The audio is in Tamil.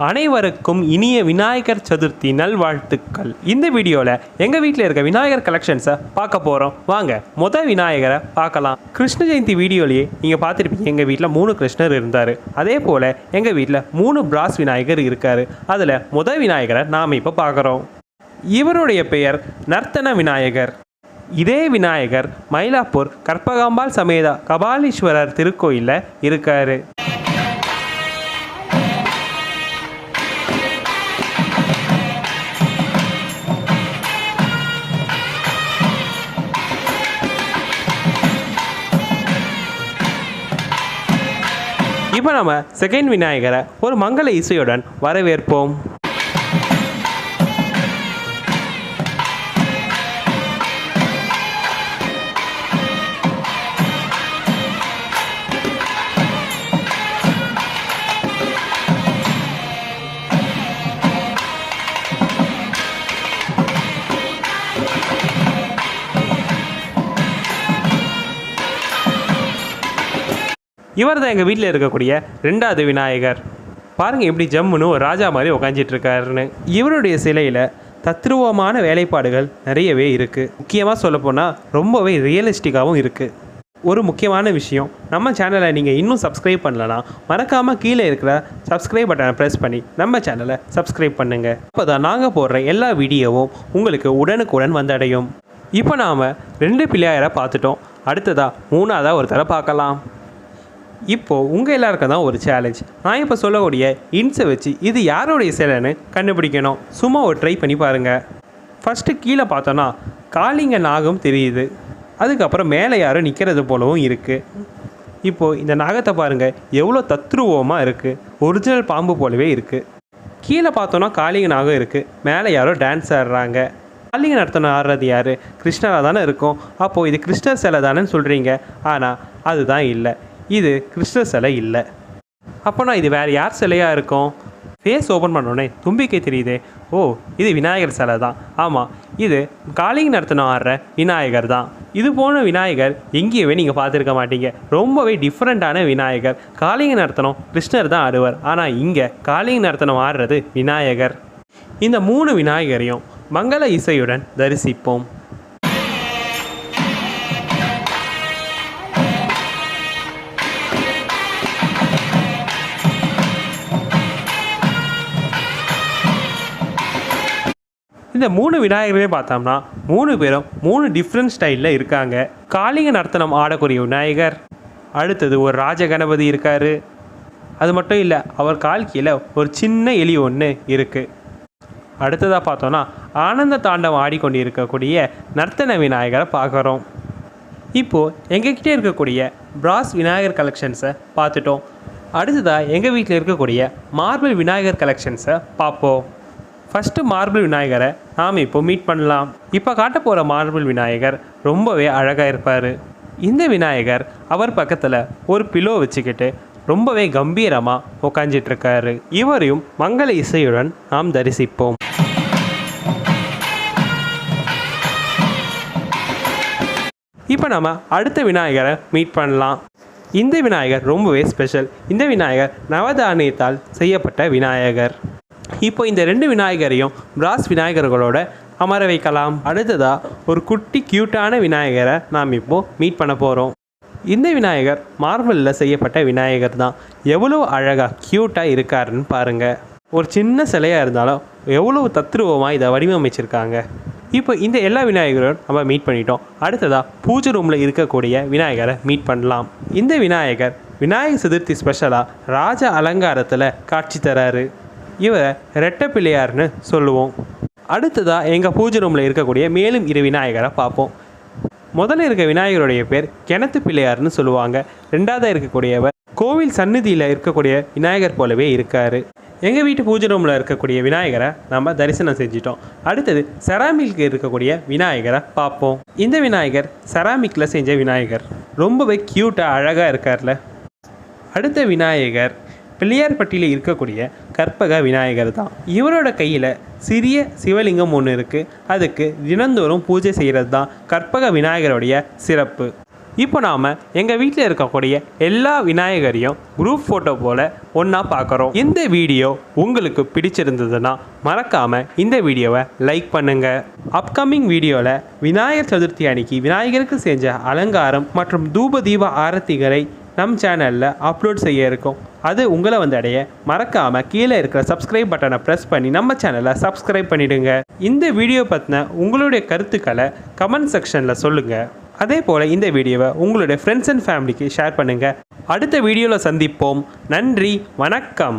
அனைவருக்கும் இனிய விநாயகர் சதுர்த்தி நல்வாழ்த்துக்கள். இந்த வீடியோவில் எங்கள் வீட்டில் இருக்க விநாயகர் கலெக்ஷன்ஸை பார்க்க போகிறோம் வாங்க மொத விநாயகரை பார்க்கலாம். கிருஷ்ண ஜெயந்தி வீடியோலேயே நீங்கள் பார்த்துருப்பீங்க எங்கள் வீட்டில் மூணு கிருஷ்ணர் இருந்தார். அதே போல் எங்கள் வீட்டில் மூணு பிராஸ் விநாயகர் இருக்கார். அதில் மொத விநாயகரை நாம் இப்போ பார்க்குறோம். இவருடைய பெயர் நர்த்தன விநாயகர். இதே விநாயகர் மயிலாப்பூர் கற்பகாம்பாள் சமேதா கபாலீஸ்வரர் திருக்கோயிலில் இருக்காரு. இப்போ நம்ம செகண்ட் விநாயகரை ஒரு மங்கள இசையுடன் வரவேற்போம். இவர் தான் எங்கள் வீட்டில் இருக்கக்கூடிய ரெண்டாவது விநாயகர். பாருங்கள் எப்படி ஜம்முன்னு ஒரு ராஜா மாதிரி உக்காஞ்சிட்டு இருக்காருன்னு இவருடைய சிலையில் தத்ரூபமான வேலைப்பாடுகள் நிறையவே இருக்குது முக்கியமாக சொல்லப்போனால் ரொம்பவே ரியலிஸ்டிக்காகவும் இருக்குது ஒரு முக்கியமான விஷயம் நம்ம சேனலை நீங்கள் இன்னும் சப்ஸ்கிரைப் பண்ணலனா மறக்காமல் கீழே இருக்கிற சப்ஸ்கிரைப் பட்டனை ப்ரெஸ் பண்ணி நம்ம சேனலை சப்ஸ்கிரைப் பண்ணுங்கள் அப்போ தான் நாங்கள் போடுற எல்லா வீடியோவும் உங்களுக்கு உடனுக்குடன் வந்தடையும். இப்போ நாம் ரெண்டு பிள்ளையாரை பார்த்துட்டோம். அடுத்ததாக மூணாவதாக ஒருத்தரை பார்க்கலாம். இப்போது உங்கள் எல்லாருக்கும் தான் ஒரு சேலஞ்ச் நான் இப்போ சொல்லக்கூடிய இன்ஸை வச்சு இது யாருடைய சிலைன்னு கண்டுபிடிக்கணும். சும்மா ஒரு ட்ரை பண்ணி பாருங்கள் ஃபஸ்ட்டு கீழே பார்த்தோன்னா காளிங்க நாகம் தெரியுது. அதுக்கப்புறம் மேலே யாரும் நிற்கிறது போலவும் இருக்குது இப்போது இந்த நாகத்தை பாருங்கள் எவ்வளோ தத்ரூபமாக இருக்குது ஒரிஜினல் பாம்பு போலவே இருக்குது கீழே பார்த்தோன்னா காளிங்க நாகம் இருக்குது மேலே யாரோ டான்ஸ் ஆடுறாங்க. காளிங்க நடத்தணும் ஆடுறது யார்? கிருஷ்ணராக தானே இருக்கும். அப்போது இது கிருஷ்ணர் சிலை தானேன்னு சொல்கிறீங்க ஆனால் அதுதான் இல்லை. இது கிருஷ்ணர் சிலை இல்லை. அப்போனா இது வேறு யார் சிலையாக இருக்கும்? ஃபேஸ் ஓப்பன் பண்ணோடனே தும்பிக்கை தெரியுதே. ஓ இது விநாயகர் சிலை தான். ஆமாம் இது காலிங் நடத்தின ஆடுற விநாயகர் தான். இது போன விநாயகர் எங்கேயுமே நீங்கள் பார்த்துருக்க மாட்டீங்க. ரொம்பவே டிஃப்ரெண்ட்டான விநாயகர். காளிங்க நடத்தனம் கிருஷ்ணர் தான் ஆடுவார். ஆனால் இங்கே காளிங்க நடத்தனம் ஆடுறது விநாயகர். இந்த மூணு விநாயகரையும் மங்கள இசையுடன் தரிசிப்போம். இந்த மூணு விநாயகருமே பார்த்தோம்னா மூணு பேரும் மூணு டிஃப்ரெண்ட் ஸ்டைலில் இருக்காங்க. காளிங்க நர்த்தனம் ஆடக்கூடிய விநாயகர். அடுத்தது ஒரு ராஜ கணபதி இருக்கார். அது மட்டும் இல்லை அவர் கால் கீழே ஒரு சின்ன எலி ஒன்று இருக்குது அடுத்ததாக பார்த்தோன்னா ஆனந்த தாண்டவம் ஆடிக்கொண்டு இருக்கக்கூடிய நர்த்தன விநாயகரை பார்க்குறோம். இப்போது எங்ககிட்ட இருக்கக்கூடிய பிராஸ் விநாயகர் கலெக்ஷன்ஸை பார்த்துட்டோம். அடுத்ததாக எங்கள் வீட்டில் இருக்கக்கூடிய மார்பிள் விநாயகர் கலெக்ஷன்ஸை பார்ப்போம். ஃபஸ்ட்டு மார்பிள் விநாயகரை நாம் இப்போ மீட் பண்ணலாம். இப்போ காட்ட போகிற மார்பிள் விநாயகர் ரொம்பவே அழகாக இருப்பார். இந்த விநாயகர் அவர் பக்கத்தில் ஒரு பிலோ வச்சுக்கிட்டு ரொம்பவே கம்பீரமாக உக்காஞ்சிட்ருக்காரு. இவரையும் மங்கள இசையுடன் நாம் தரிசிப்போம். இப்போ நம்ம அடுத்த விநாயகரை மீட் பண்ணலாம். இந்த விநாயகர் ரொம்பவே ஸ்பெஷல் இந்த விநாயகர் நவதானியத்தால் செய்யப்பட்ட விநாயகர். இப்போ இந்த ரெண்டு விநாயகரையும் பிராஸ் விநாயகர்களோட அமர வைக்கலாம். அடுத்ததாக ஒரு குட்டி க்யூட்டான விநாயகரை நாம் இப்போது மீட் பண்ண போகிறோம் இந்த விநாயகர் மார்பிளில் செய்யப்பட்ட விநாயகர் தான். எவ்வளோ அழகாக க்யூட்டாக இருக்காருன்னு பாருங்கள் ஒரு சின்ன சிலையாக இருந்தாலும் எவ்வளோ தத்ரூபமாக இதை வடிவமைச்சிருக்காங்க. இப்போ இந்த எல்லா விநாயகரும் நம்ம மீட் பண்ணிட்டோம். அடுத்ததாக பூஜை ரூமில் இருக்கக்கூடிய விநாயகரை மீட் பண்ணலாம். இந்த விநாயகர் விநாயகர் சதுர்த்தி ஸ்பெஷலாக ராஜ அலங்காரத்தில் காட்சி தராரு. இவரை ரெட்டை பிள்ளையார்னு சொல்லுவோம். அடுத்ததாக எங்கள் பூஜை ரூமில் இருக்கக்கூடிய மேலும் இரு விநாயகரை பார்ப்போம். முதல்ல இருக்க விநாயகருடைய பேர் கிணத்து பிள்ளையார்னு சொல்லுவாங்க. ரெண்டாவதாக இருக்கக்கூடியவர் கோவில் சந்நிதியில் இருக்கக்கூடிய விநாயகர் போலவே இருக்கார். எங்கள் வீட்டு பூஜை ரூமில் இருக்கக்கூடிய விநாயகரை நம்ம தரிசனம் செஞ்சிட்டோம். அடுத்தது செராமிக்கு இருக்கக்கூடிய விநாயகரை பார்ப்போம். இந்த விநாயகர் செராமிக்கில் செஞ்ச விநாயகர். ரொம்பவே க்யூட்டாக அழகாக இருக்கார்ல. அடுத்த விநாயகர் பிள்ளையார்பட்டியில் இருக்கக்கூடிய கற்பக விநாயகர் தான். இவரோட கையில் சிறிய சிவலிங்கம் ஒன்று இருக்குது அதுக்கு தினந்தோறும் பூஜை செய்கிறது தான் கற்பக விநாயகருடைய சிறப்பு. இப்போ நாம் எங்கள் வீட்டில் இருக்கக்கூடிய எல்லா விநாயகரையும் குரூப் ஃபோட்டோ போல் ஒன்றா பார்க்குறோம் இந்த வீடியோ உங்களுக்கு பிடிச்சிருந்ததுன்னா மறக்காமல் இந்த வீடியோவை லைக் பண்ணுங்கள் அப்கமிங் வீடியோவில் விநாயகர் சதுர்த்தி அன்னைக்கு விநாயகருக்கு செஞ்ச அலங்காரம் மற்றும் தூப தீப ஆரத்திகளை நம் சேனலில் அப்லோட் செய்ய இருக்கோம். அது உங்களை வந்து அடைய மறக்காமல் கீழே இருக்கிற சப்ஸ்கிரைப் பட்டனை ப்ரெஸ் பண்ணி நம்ம சேனலை சப்ஸ்கிரைப் பண்ணிவிடுங்க இந்த வீடியோ பற்றின உங்களுடைய கருத்துக்களை கமெண்ட் செக்ஷனில் சொல்லுங்கள் அதே போல் இந்த வீடியோவை உங்களுடைய ஃப்ரெண்ட்ஸ் அண்ட் ஃபேமிலிக்கு ஷேர் பண்ணுங்கள் அடுத்த வீடியோவில் சந்திப்போம். நன்றி வணக்கம்.